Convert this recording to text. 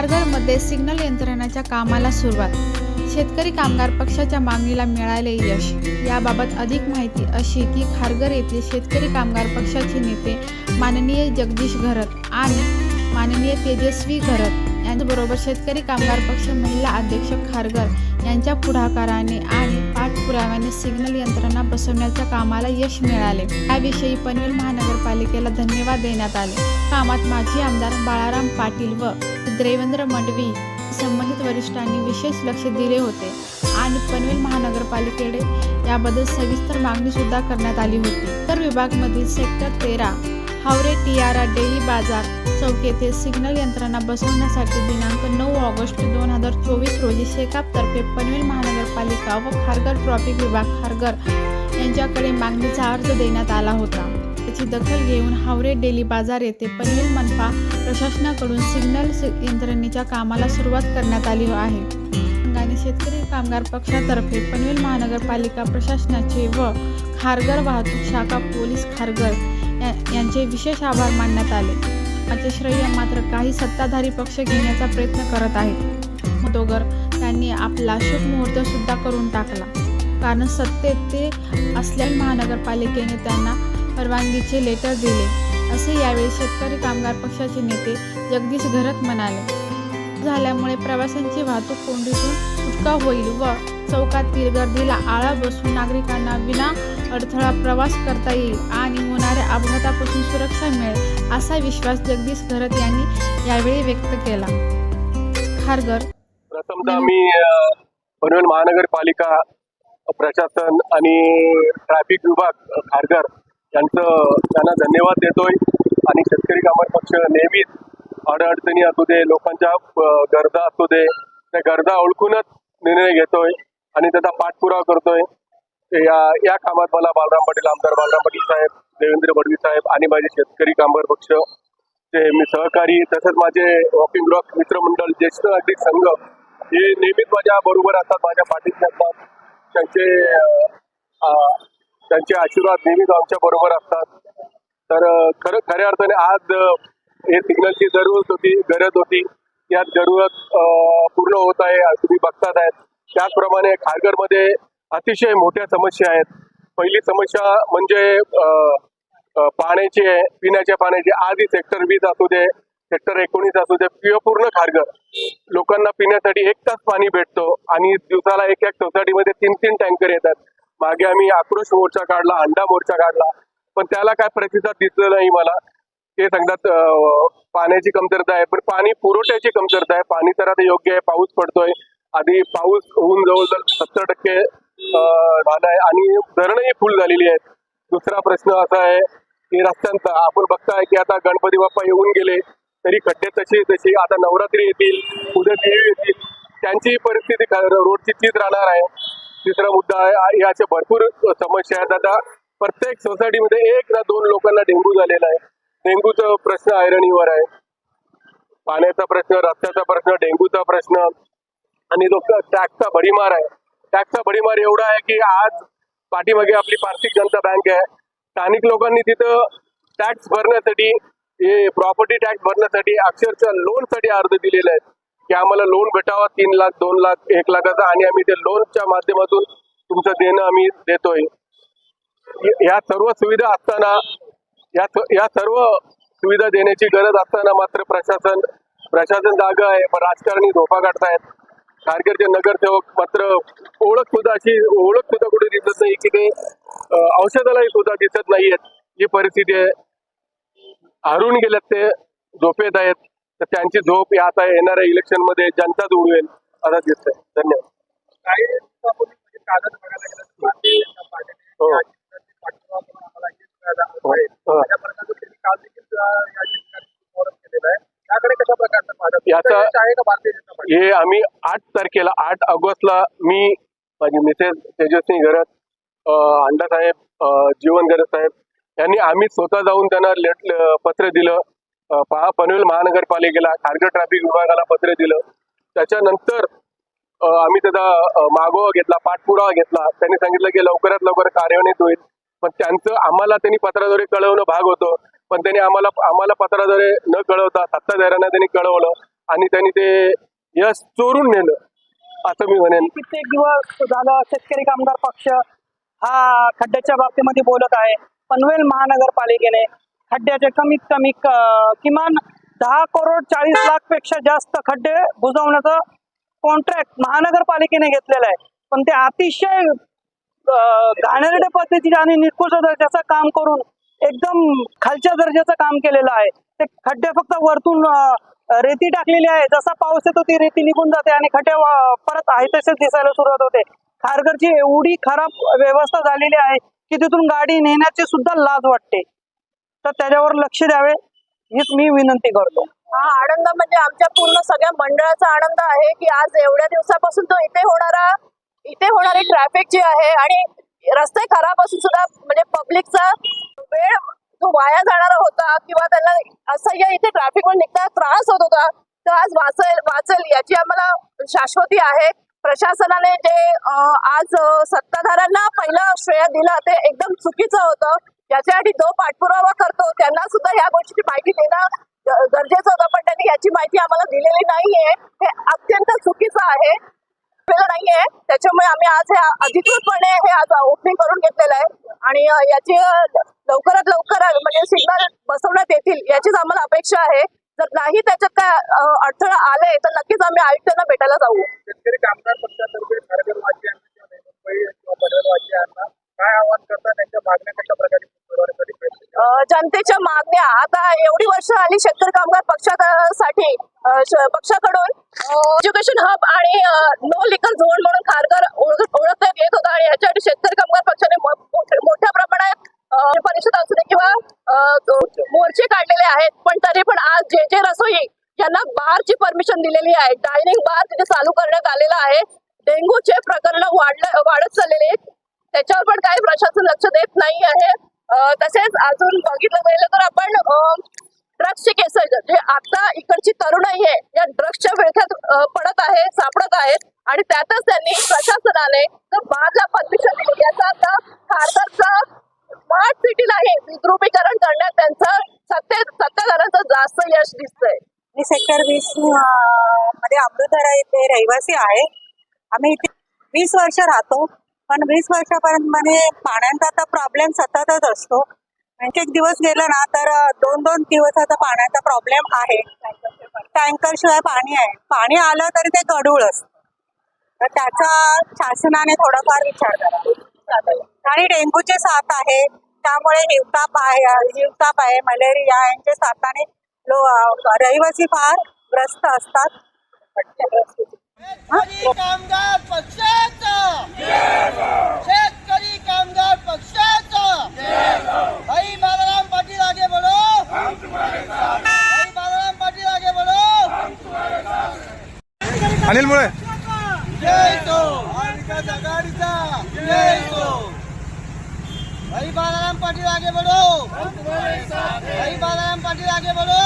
खारघरमध्ये signal यंत्रणाच्या कामाला सुरुवात. शेतकरी कामगार पक्षाच्या मागणीला मिळाले यश. याबाबत अधिक माहिती अशी की खारघर येथील शेतकरी कामगार पक्षाचे नेते माननीय जगदीश घरत आणि माननीय तेजस्वी घरत. यांच्याबरोबर शेतकरी कामगार पक्ष महिला अध्यक्ष खारगर यांच्या पुढाकाराने आणि पाठपुराव्याने सिग्नल यंत्रणा बसवण्याच्या कामाला यश मिळाले. याविषयी पनवेल महानगरपालिकेला धन्यवाद देण्यात आले. कामात माजी आमदार बाळाराम पाटील व देवेंद्र मंडवी संबंधित वरिष्ठांनी विशेष लक्ष दिले होते आणि पनवेल महानगरपालिकेकडे याबद्दल सविस्तर मागणी सुद्धा करण्यात आली होती. तर विभागमधील सेक्टर तेरा हावरे टियारा डेली बाजार चौक येथे सिग्नल यंत्रणा बसवण्यासाठी दिनांक नऊ ऑगस्ट दोन हजार चोवीस रोजी शेकापतर्फे पनवेल महानगरपालिका व खारघर ट्रॉफिक विभाग खारघर यांच्याकडे मागणीचा अर्ज देण्यात आला होता. त्याची दखल घेऊन हावरे डेली बाजार येथे पनवेल मनपा प्रशासनाकडून सिग्नल यंत्रणेच्या कामाला सुरुवात करण्यात आली आहे. आणि शेतकरी कामगार पक्षातर्फे पनवेल महानगरपालिका प्रशासनाचे व खारघर वाहतूक शाखा पोलीस खारघर या- यांचे विशेष आभार मानण्यात आले. याचे श्रेय मात्र काही सत्ताधारी पक्ष घेण्याचा प्रयत्न करत आहेत. मधोगर त्यांनी आपला शुभ मुहूर्त सुद्धा करून टाकला. कारण सत्तेत ते असल्याने महानगरपालिकेने त्यांना परवानगीचे लेटर दिले. असे यावेळी शेतकरी कामगार पक्षाचे नेते जगदीश घरत म्हणाले. झाल्यामुळे प्रवाशांची वाहतूक कोंडीतून सुटका होईल व चौकातील गर्दीला आळा बसून नागरिकांना विना अडथळा प्रवास करता येईल आणि होणाऱ्या अपघातापासून सुरक्षा मिळेल असा विश्वास जगदीश घरत यांनी यावेळी व्यक्त केला. खारगर प्रथमतः मी पनवेल महानगरपालिका प्रशासन आणि ट्रॅफिक विभाग खारगर यांचं त्यांना धन्यवाद देतोय आणि शेतकरी कामगार पक्ष नेहमीच अडचणी असू दे लोकांच्या गरजा असू दे त्या गरजा ओळखूनच निर्णय घेतोय. आणि त्याचा पाठपुरावा करतोय. या या कामात मला बालराम पाटील आमदार बालराम पाटील साहेब देवेंद्र फडणवीस साहेब आणि माझे शेतकरी कामगार पक्ष ते मी सहकारी तसंच माझे वॉकिंग रॉक मित्रमंडळ ज्येष्ठ नागरिक संघ हे नेहमीच माझ्या बरोबर असतात माझ्या पाठीशी असतात. त्यांचे त्यांचे आशीर्वाद नेहमीच आमच्या बरोबर असतात. तर खरं खऱ्या अर्थाने आज हे सिग्नलची जरूरत होती गरज होती. यात जरूरत पूर्ण होत आहे तुम्ही बघतात आहेत त्याचप्रमाणे खारघरमध्ये अतिशय मोठ्या समस्या आहेत. पहिली समस्या म्हणजे पाण्याची आहे पिण्याच्या पाण्याची आधी सेक्टर वीस असू दे सेक्टर एकोणीस असू दे किंवा पूर्ण खारघर. लोकांना पिण्यासाठी एक तास पाणी भेटतो आणि दिवसाला एक एक सोसायटीमध्ये तीन तीन टँकर येतात. मागे आम्ही आक्रोश मोर्चा काढला अंडा मोर्चा काढला पण त्याला काय प्रतिसाद दिसलं नाही मला. ते सांगतात पाण्याची कमतरता आहे पण पाणी पुरवठ्याची कमतरता आहे. पाणी तर आता योग्य आहे पाऊस पडतोय. आधी पाऊस होऊन जवळजवळ सत्तर टक्के अ, झाला आहे आणि धरणंही फुल झालेली आहेत. दुसरा प्रश्न असा आहे की रस्त्यांचा आपण बघताय की आता गणपती बाप्पा येऊन गेले तरी खड्डे तशी तशी आता नवरात्री येतील उद्या देवी येतील त्यांचीही परिस्थिती रोडची तीच राहणार आहे. तिसरा मुद्दा आहे याचे भरपूर समस्या आहेत. आता प्रत्येक सोसायटीमध्ये एक ना दोन लोकांना डेंग्यू झालेला आहे. डेंग्यूचा प्रश्न ऐरणीवर आहे. पाण्याचा प्रश्न रस्त्याचा प्रश्न डेंग्यूचा प्रश्न आणि जो टॅक्सचा भडीमार आहे. टॅक्सचा भडीमार एवढा आहे की आज पाठीमागे आपली पार्थिक जनता बँक आहे. स्थानिक लोकांनी तिथं टॅक्स भरण्यासाठी हे प्रॉपर्टी टॅक्स भरण्यासाठी अक्षरशः लोनसाठी अर्ज दिलेले आहेत. की आम्हाला लोन भेटावा तीन लाख दोन लाख एक लाखाचा आणि आम्ही ते लोनच्या माध्यमातून तुमचं देणं आम्ही देतोय. या सर्व सुविधा असताना या या सर्व सुविधा देण्याची गरज असताना मात्र प्रशासन प्रशासन जागा आहे. पण राजकारणी झोपा काढतायत. खारघरचे नगरसेवक मात्र ओळख सुद्धा अशी ओळख सुद्धा कुठे दिसत नाही की ते औषधालाही सुद्धा दिसत नाहीयेत. ही परिस्थिती आहे हरून गेलेत ते झोपेत आहेत. तर त्यांची झोप या आता येणाऱ्या इलेक्शनमध्ये जनताच उडवेल असं धन्यवाद. दिवसापूर्वी म्हणजे हो. हो. आहे. त्याकडे कशा प्रकारचं याचा- हे आम्ही आठ तारखेला आठ ऑगस्टला मी माझी मिसेस तेजस्वी घरत अंडा साहेब जीवन घरत साहेब यांनी आम्ही स्वतः जाऊन त्यांना लेट पत्र दिलं. पहा पनवेल महानगरपालिकेला खारघर ट्रॅफिक विभागाला पत्र दिलं. त्याच्यानंतर आम्ही त्याचा मागोवा घेतला पाठपुरावा घेतला. त्यांनी सांगितलं की लवकरात लवकर कार्यान्वित होईल. पण त्यांचं आम्हाला त्यांनी पत्राद्वारे कळवणं भाग होतं. पण त्यांनी आम्हाला आम्हाला पत्राद्वारे न कळवता सत्ताधाऱ्यांना त्यांनी कळवलं. आणि त्यांनी ते यश चोरून नेलं असं मी म्हणेन. कित्येक दिवस झालं शेतकरी कामगार पक्ष हा खड्ड्याच्या बाबतीमध्ये बोलत आहे. पनवेल महानगरपालिकेने खड्ड्याचे कमीत कमी किमान दहा करोड चाळीस लाखपेक्षा जास्त खड्डे बुजवण्याचं कॉन्ट्रॅक्ट महानगरपालिकेने घेतलेलं आहे. पण ते अतिशय घाणेरड्या पद्धतीचे आणि निकृष्ट दर्जाचं काम करून एकदम खालच्या दर्जाचं काम केलेलं आहे. ते खड्डे फक्त वरतून रेती टाकलेली आहे. जसा पाऊस येतो ती रेती निघून जाते आणि खटे वा- परत आहे तसेच दिसायला सुरुवात होते. खारघरची एवढी खराब व्यवस्था झालेली आहे की तिथून गाडी नेण्याची सुद्धा लाज वाटते. तर त्याच्यावर लक्ष द्यावे हीच मी विनंती करतो. हा आनंद म्हणजे आमच्या पूर्ण सगळ्या मंडळाचा आनंद आहे की आज एवढ्या दिवसापासून तो इथे होणारा इथे होणारी ट्रॅफिक जी आहे आणि रस्ते खराब असून सुद्धा म्हणजे पब्लिकचा वेळ तो वाया जाणारा होता किंवा त्यांना असह्य इथे ट्रॅफिकमध्ये निघता त्रास होत होता तर आज वाचेल वाचेल याची आम्हाला शाश्वती आहे. प्रशासनाने जे आज सत्ताधाऱ्यांना पहिलं श्रेय दिलं ते एकदम चुकीचं होतं. याच्यासाठी जो पाठपुरावा करतो त्यांना सुद्धा ह्या गोष्टीची माहिती देणं गरजेचं होतं. पण त्यांनी याची माहिती आम्हाला दिलेली नाहीये. हे अत्यंत चुकीचं आहे. नाहीये. त्याच्यामुळे आम्ही आज हे अधिकृतपणे हे आज ओपनिंग करून घेतलेलं आहे. आणि याची लवकरात लवकर बसवण्यात येतील याचीच आम्हाला अपेक्षा आहे. जर नाही त्याच्यात काय अडथळा आले तर नक्कीच आम्ही आयुक्तांना भेटायला जाऊ. शेतकरी कामगार पक्षातर्फे काय आवाहन करता त्यांच्या मागण्या? कशा प्रकारे जनतेच्या मागण्या. आता एवढी वर्ष आली शेतकरी कामगार पक्षासाठी पक्षाकडून. एज्युकेशन हब आणि नो लिकर झोन म्हणून ओळख- ओळखण्यात येत होता. आणि याच्यासाठी शेतकरी कामगार पक्षाने मोठ्या प्रमाणात परिषद असू दे किंवा मोर्चे काढलेले आहेत पण तरी पण आज जे जे रसोई यांना बारची परमिशन दिलेली आहे डायनिंग बार तिथे चालू करण्यात आलेला आहे डेंग्यूचे प्रकरण वाढलं वाढत चाललेले आहेत त्याच्यावर पण काही प्रशासन लक्ष देत नाही आहे. तसेच अजून बघितलं गेलं तर आपण ड्रग्सचे केसेस जे आता इकडची तरुणाई आहे या ड्रग्सच्या विळख्यात पडत आहे सापडत आहेत आणि त्यातच त्यांनी प्रशासनाने जर बारला परमिशन दिली याचा आता खारघरचं स्मार्ट सिटीलाही विद्रुपीकरण करण्यात त्यांचं सत्ते सत्ताधाऱ्यांचं जास्त यश दिसतंय. मी सेक्टर वीसमध्ये अमृतधारा येथे रहिवासी आहे. आम्ही इथे वीस वर्ष राहतो पण वीस वर्षापर्यंत मध्ये पाण्याचा आता प्रॉब्लेम सततच असतो. एक एक दिवस गेला ना तर दोन दोन दोन दिवसाचा पाण्याचा प्रॉब्लेम आहे. टँकर शिवाय पाणी आहे. पाणी आलं तरी ते गढूळ असतं. तर त्याचा शासनाने थोडाफार विचार करावा. आणि डेंग्यूची साथ आहे. त्यामुळे हिवताप आहे हिवताप आहे मलेरिया यांच्या साथाने लो रहिवासी फार ग्रस्त असतात. शेतकरी कामगार पक्षाचा. शेतकरी कामगार पक्षाचा. भाई बालाराम पाटील आगे बढ़ो भाई बालाराम पाटील आगे बढ़ो अनिल मुळे. जय तो. आघाडीचा भाई बालाराम पाटील आगे बढ़ो भाई बालाराम पाटील आगे बढ़ो